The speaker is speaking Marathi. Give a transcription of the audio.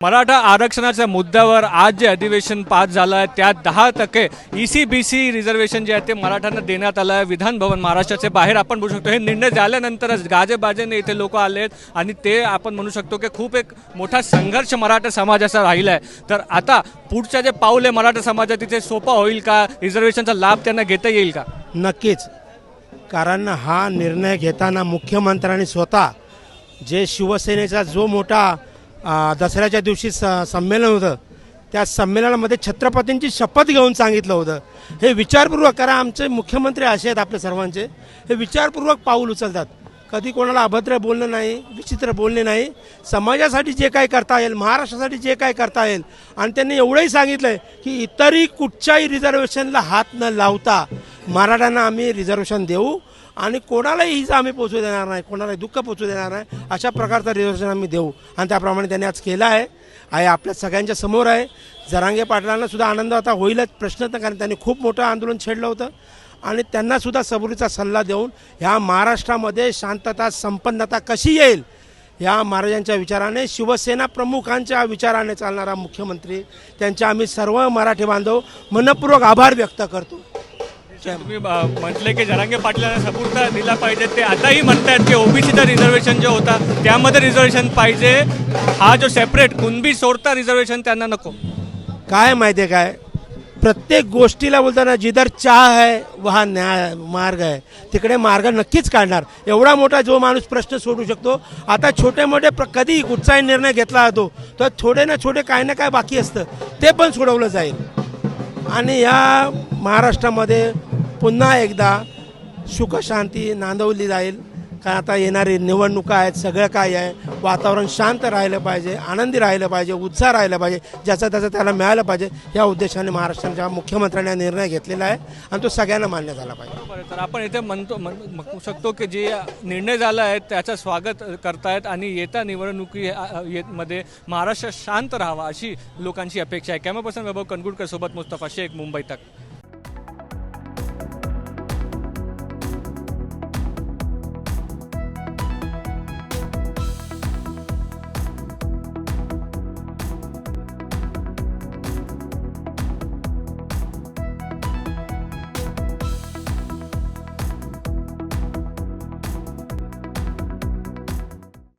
मराठा आरक्षणाच्या मुद्द्यावर आज जे अधिवेशन पास झालं आहे त्यात दहा टक्के E C B C reservation जे आहे ते मराठ्यांना देण्यात आलं आहे. विधानभवन महाराष्ट्राच्या महाराष्ट्राचे बाहेर आपण बघू शकतो. हे निर्णय झाल्यानंतरच गाजेबाजेने इथे लोक आले आहेत आणि ते आपण म्हणू शकतो की खूप एक मोठा संघर्ष मराठा समाजाचा राहिला आहे तर आता पुढच्या जे पाऊल आहे मराठा समाजात तिथे सोपा होईल का? रिझर्वेशनचा लाभ त्यांना घेता येईल का? नक्कीच. कारण हा निर्णय घेताना मुख्यमंत्र्यांनी स्वतः जे शिवसेनेचा जो मोठा दसऱ्याच्या दिवशी स संमेलन होतं. त्या संमेलनामध्ये छत्रपतींची शपथ घेऊन सांगितलं होतं. हे विचारपूर्वक कारण आमचे मुख्यमंत्री असे आहेत आपल्या सर्वांचे. हे विचारपूर्वक पाऊल उचलतात. कधी कोणाला अभद्र बोलणं नाही विचित्र बोलणे नाही. समाजासाठी जे काही करता येईल महाराष्ट्रासाठी जे काही करता येईल आणि त्यांनी एवढंही सांगितलं आहे की इतरही कुठच्याही रिझर्वेशनला हात न लावता मराठ्यांना आम्ही रिझर्वेशन देऊ. आणि कोणालाही हिजा आम्ही पोचू देणार नाही कोणालाही दुःख पोचू देणार नाही. अशा प्रकारचं रिझर्वेशन आम्ही देऊ. आणि त्याप्रमाणे त्यांनी आज केलं आहे. आहे आपल्या सगळ्यांच्या समोर आहे. जरांगे पाटलांना सुद्धा आनंद आता होईलच प्रश्न तर कारण त्यांनी खूप मोठं आंदोलन छेडलं होतं. आणि त्यांनासुद्धा सबुरीचा सल्ला देऊन ह्या महाराष्ट्रामध्ये शांतता संपन्नता कशी येईल या महाराजांच्या विचाराने शिवसेना प्रमुखांच्या विचाराने चालणारा मुख्यमंत्री त्यांचे आम्ही सर्व मराठी बांधव मनपूर्वक आभार व्यक्त करतो. तुम्ही म्हटले की जरांगे पाटलांना सपूर्ता दिला पाहिजे ते आताही म्हणतायत की ओबीसीचा रिझर्वेशन जो होता त्यामध्ये रिझर्वेशन पाहिजे. हा जो सेपरेट कुणबी सोडता रिझर्वेशन त्यांना नको. काय माहिती आहे काय? प्रत्येक गोष्टीला बोलताना जिधर चाह आहे वहा न्याय मार्ग आहे. तिकडे मार्ग नक्कीच काढणार. एवढा मोठा जो माणूस प्रश्न सोडू शकतो आता छोटे मोठे प्र कधी कुठचाही निर्णय घेतला जातो तर थोडे ना छोटे काय ना काय बाकी असतं. ते पण सोडवलं जाईल. आणि या महाराष्ट्रामध्ये पुन्हा एकदा सुखशांती नांदवली जाईल. कारण आता येणारी निवडणुका आहेत सगळं काय आहे. वातावरण शांत राहिलं पाहिजे आनंदी राहिलं पाहिजे उत्साह राहिला पाहिजे ज्याचा त्याचा त्याला मिळालं पाहिजे या उद्देशाने महाराष्ट्राच्या मुख्यमंत्र्यांनी निर्णय घेतलेला आहे आणि तो सगळ्यांना मान्य झाला पाहिजे. बरोबर तर आपण इथे म्हणतो म्हणू शकतो की जे निर्णय झाला आहे त्याचं स्वागत करतायत आणि येत्या निवडणुकी ये- मध्ये महाराष्ट्र शांत राहावा अशी लोकांची अपेक्षा आहे. कॅमेरा पर्सन वैभव कनगुडकर सोबत मुस्तफा शेख मुंबई तक.